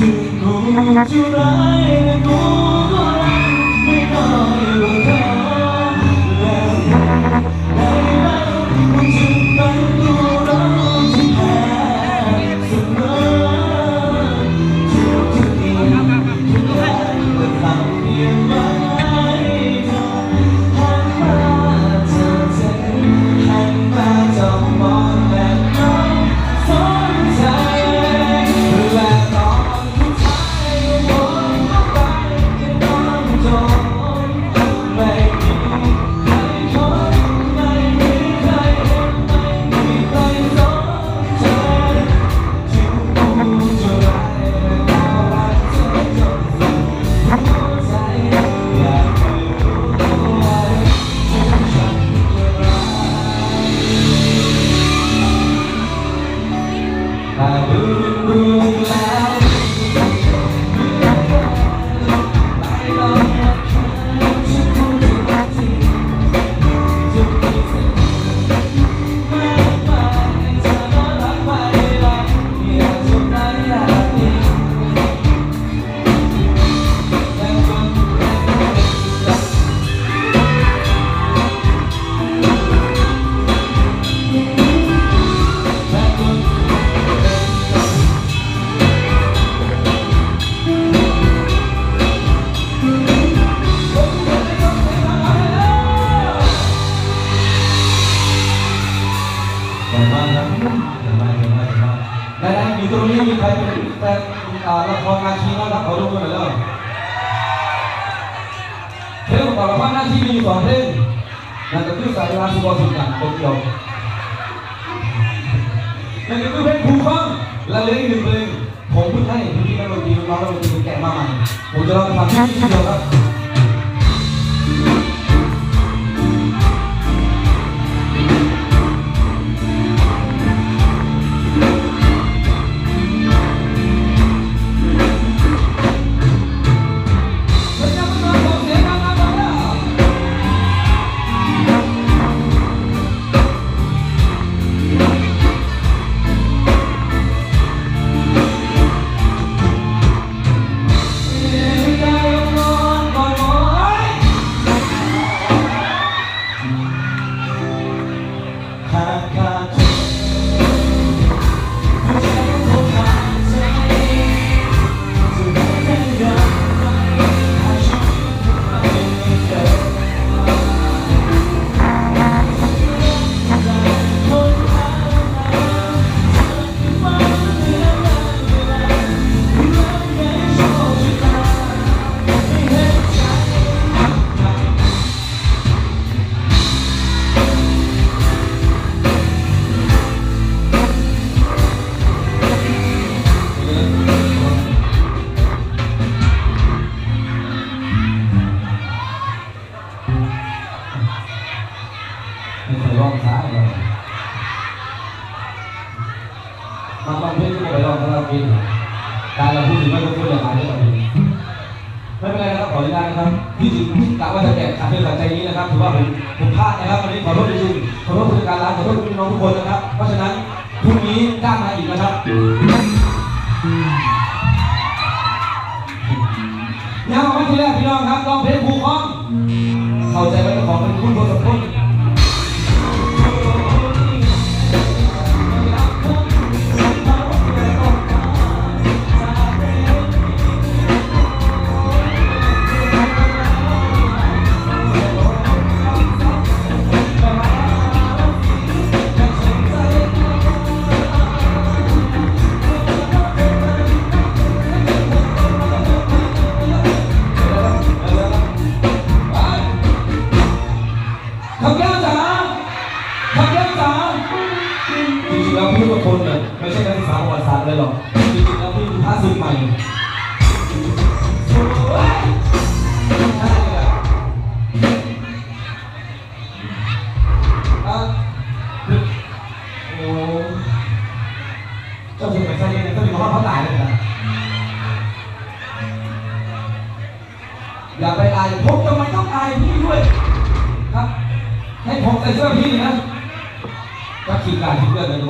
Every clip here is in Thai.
จะคงจะร้ายแต่กูก็รักไม่น้อ มีใครเป็นแฟนอ่ละครนาคีบ้างครับขอดูมือหน่อยแล้วเพลงประกอบละครนาคีมีอยู่สองเพลงนั่นก็คือสายราสุบอสุกันคนเดียวนั่นก็คือเพลงภูฟังและเหลืออีกหนึ่งเพลงผมพิ่งให้พี่นักดนตรีน้องๆนักดนตรีแกะมาใหม่ผมจะลองไปฟังที่นี่เดียวครับ ไบางบางเพลงก็ไม่ไปร้องคาราโอเกะการเราพูดถึงไม่ต้องพูดอย่างไรได้หรอกไม่เป็นไรนะครับขออนุญาตนะครับที่จริงกะว่าจะแจกขาดเพื่อนขาดใจนี้นะครับถือว่าเป็นผมพลาดนะครับวันนี้ขอโทษจริงๆขอโทษผู้จัดการร้านขอโทษพี่น้องทุกคนนะครับ เพราะฉะนั้นพรุ่งนี้จ้างมาอีกนะครับยังไม่ทีแรกพี่น้องครับร้องเพลงภูคล้องเข้าใจว่าเจ้าของเป็นคุณคนสมคนขั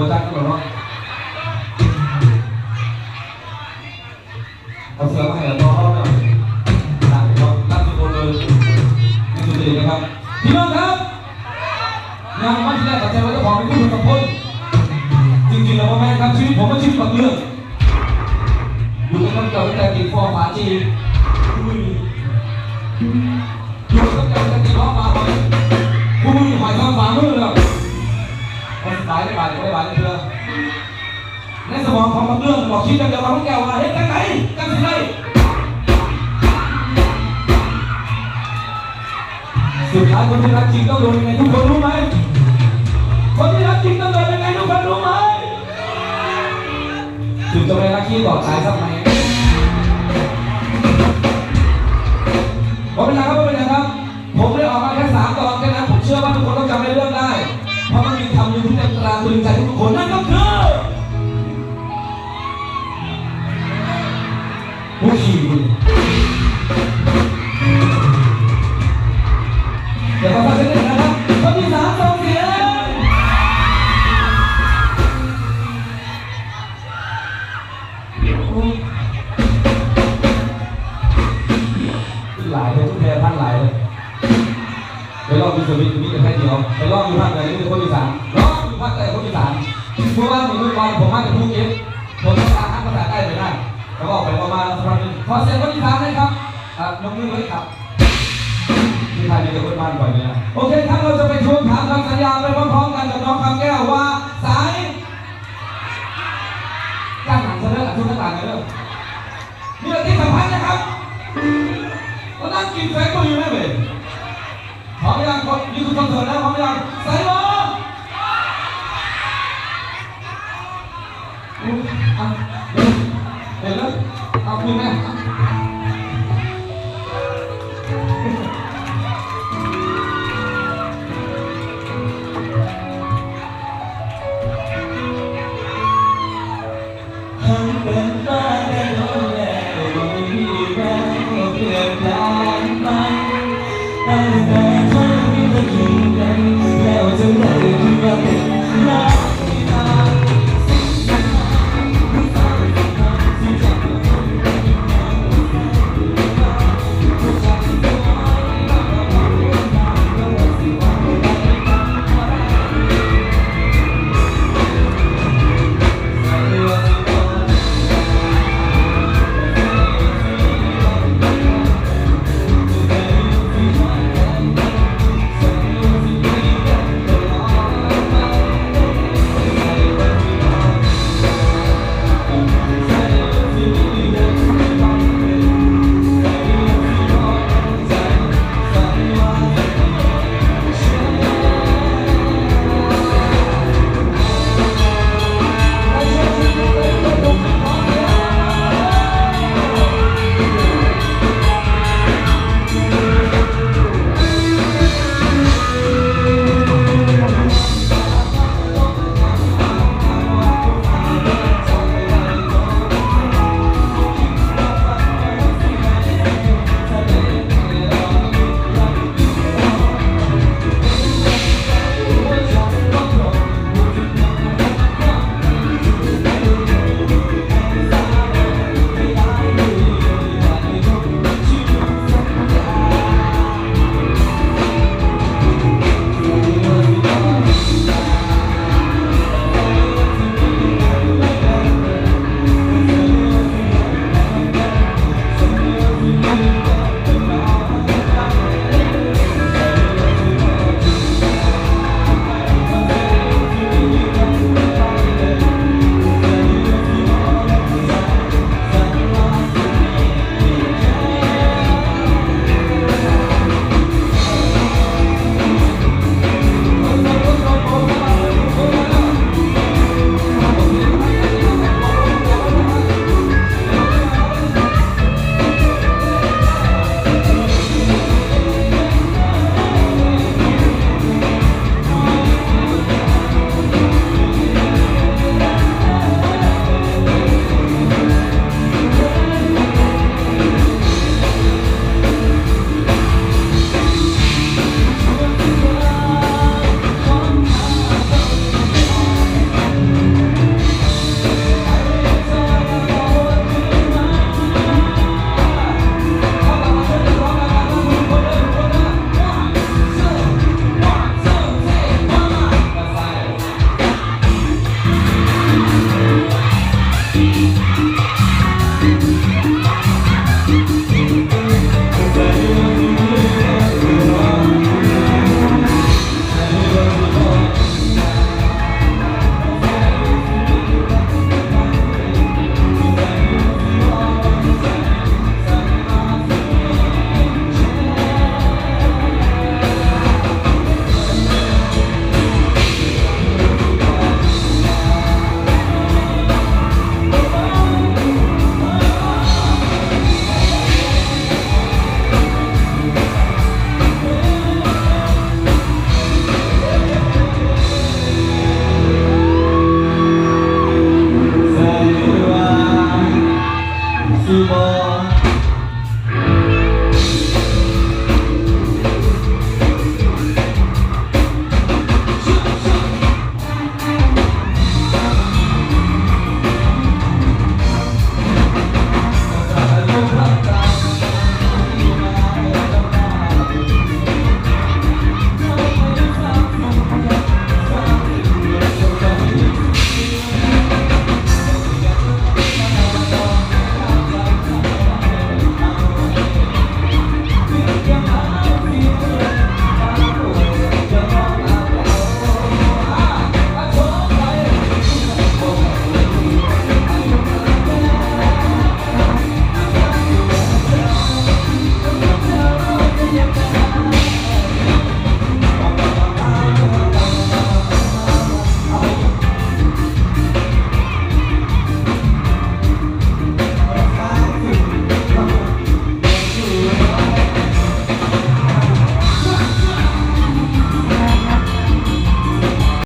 หัวจักรก็บอกว่าเอาเสือมาให้เราพ่อเขาหน่อยตั้งรถตั้งทุกคนเลยนี่สุดเลยนะครับพี่น้องครับงานวันที่แรกตัดใจว่าจะขอเป็นผู้คนกับคนจริงๆแล้วพ่อแม่ครับชีวิตผมก็ชีวิตแบบเรื่องอยู่กับเก่าตั้งแต่กินฟอร์ฝาจี บางเรื่องบอกคิดอย่างเดียวกับพวกแกว่าเฮ้ยกันไหนกันสิไรสุดท้ายคนที่รักจริงต้องโดนยังไงทุกคนรู้ไหมคนที่รักจริงต้องโดนยังไงทุกคนรู้ไหมถึงจะไม่รักที่บอกตายสักไหม เดี๋ยวมาฟังสียงหน่อยนะครับคนที่สามส่งเสียงหลายเลยทุกแพรพันหลายเลยไปลองดูสวิตมีแต่แค่เดียวไปลองดูภาคไหนนี่เป็นคนที่สามลองดูภาคไหนคนที่สามเมื่อวานผมเมื่อวานผมมาจากภูเก็ตผมภาษาอังกฤษภาษาใต้ไปได้แล้วก็ออกไปประมาณสักพักหนึงขอเสียงคนที่สามเลยครับยกมือไว้ครับ ที่ไทยมีแต่อนบ้านบ่อยไหมล่ะโอเคครับเราจะไปทวงถามคำสัญญาไปพร้อมๆกันกับน้องคำแก้วว่าสายจ้างหนังเสนอหลักทุนต่างกันเรื่อมีอะไรที่สำคัญนะครับเรานั่งกินแฟนก็อยู่ไหมเว้ยพร้อมยังคนนี่คือคอนเสิร์ตแล้วพร้อมยังสาย more.